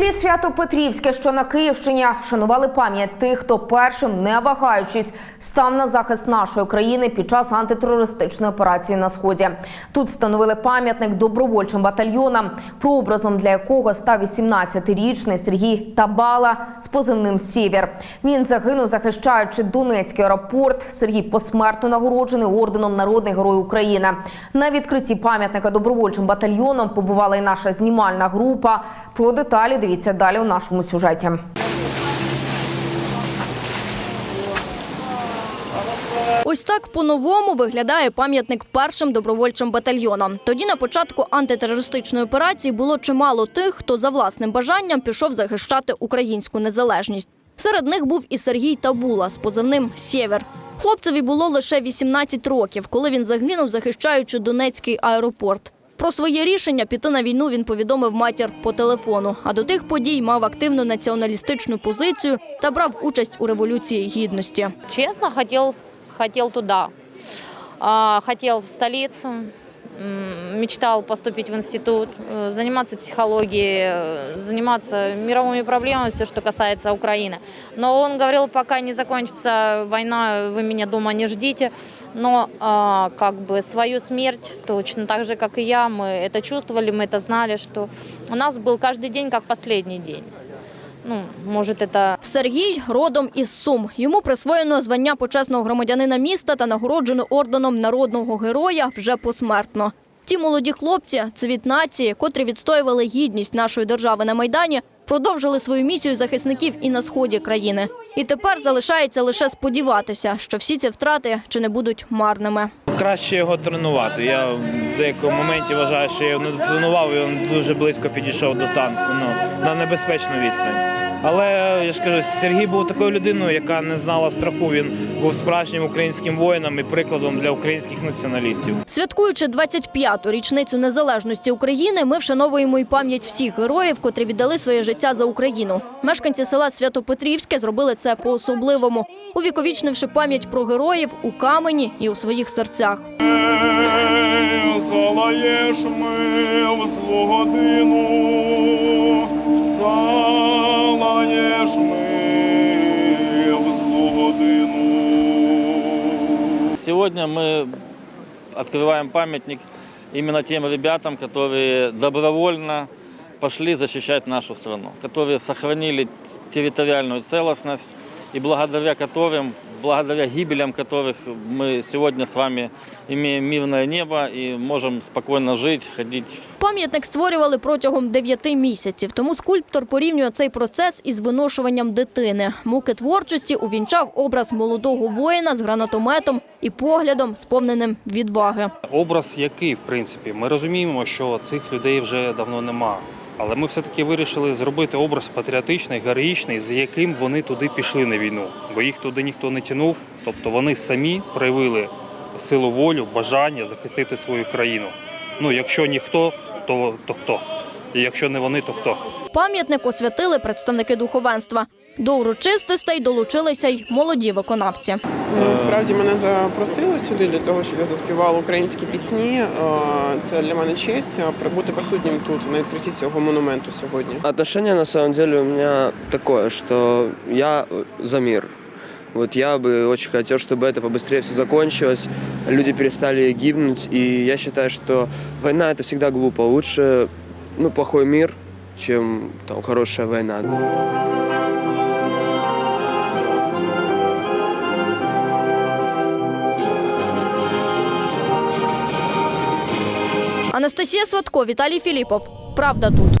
селі Свято-Петрівське, що на Київщині, вшанували пам'ять тих, хто першим, не вагаючись, став на захист нашої країни під час антитерористичної операції на сході. Тут встановили пам'ятник добровольчим батальйонам, прообразом для якого став 18-річний Сергій Табала з позивним Сєвєр. Він загинув, захищаючи Донецький аеропорт. Сергій посмертно нагороджений орденом Народний герой України. На відкритті пам'ятника добровольчим батальйоном побувала і наша знімальна група. Про деталі дивіться далі у нашому сюжеті. Ось так по-новому виглядає пам'ятник першим добровольчим батальйонам. Тоді на початку антитерористичної операції було чимало тих, хто за власним бажанням пішов захищати українську незалежність. Серед них був і Сергій Табула з позивним Сєвер. Хлопцеві було лише 18 років, коли він загинув, захищаючи Донецький аеропорт. Про своє рішення піти на війну він повідомив матір по телефону. А до тих подій мав активну націоналістичну позицію та брав участь у революції гідності. Чесно, хотів, хотел туда. А, в столицу, м, мечтал поступить в институт, э, заниматься психологией, э, заниматься мировыми проблемами, все, что касается Украины. Но он говорил, пока не закончится война, вы меня дома не ждите. Но а, как бы свою смерть, точно так же, как и я, мы это чувствовали, мы это знали, что у нас был каждый день как последний день. Ну, может, это Сергій родом із Сум. Йому присвоєно звання почесного громадянина міста та нагороджено орденом народного героя вже посмертно. Ті молоді хлопці, цвіт нації, котрі відстоювали гідність нашої держави на майдані, продовжили свою місію захисників і на сході країни. І тепер залишається лише сподіватися, що всі ці втрати чи не будуть марними. Краще його тренувати. Я в деякому моменті вважаю, що я його не тренував, і він дуже близько підійшов до танку ну, на небезпечну відстань. Але я ж кажу, Сергій був такою людиною, яка не знала страху. Він був справжнім українським воїном і прикладом для українських націоналістів. Святкуючи 25-ту річницю незалежності України, ми вшановуємо і пам'ять всіх героїв, котрі віддали своє життя за Україну. Мешканці села Святопетрівське зробили це по-особливому, увіковічнивши пам'ять про героїв у камені і у своїх серцях Залаєш ми в злу годину, залаєш ми в злу годину. Сегодня мы открываем памятник именно тем ребятам, которые добровольно пошли защищать нашу страну, которые сохранили территориальную целостность и благодаря которым, благодаря гибелям которых мы сегодня с вами имеем мирное небо и можем спокойно жить, ходить Пам'ятник створювали протягом 9 місяців, тому скульптор порівнює цей процес із виношуванням дитини. Муки творчості увінчав образ молодого воїна з гранатометом і поглядом, сповненим відваги. Образ який, в принципі, ми розуміємо, що цих людей вже давно нема. Але ми все-таки вирішили зробити образ патріотичний, героїчний, з яким вони туди пішли на війну. Бо їх туди ніхто не тянув. Тобто вони самі проявили силу волю, бажання захистити свою країну. Ну, якщо ніхто, то, то хто? І якщо не вони, то хто? Пам'ятник освятили представники духовенства. До урочистостей долучилися й молоді виконавці. Ну, Справді мене запросили сюди для того, щоб я заспівала українські пісні. Е, Це для мене честь е, бути присутнім тут на відкритті цього монументу сьогодні. Отношение на самом деле у меня такое, что я за мир. Вот я бы очень хотел, чтобы это побыстрее все закончилось, люди перестали гибнуть, и я считаю, что война это всегда глупо. Лучше ну, плохой мир, чем там, хорошая война. Анастасія Сватко, Віталій Філіпов. Правда тут.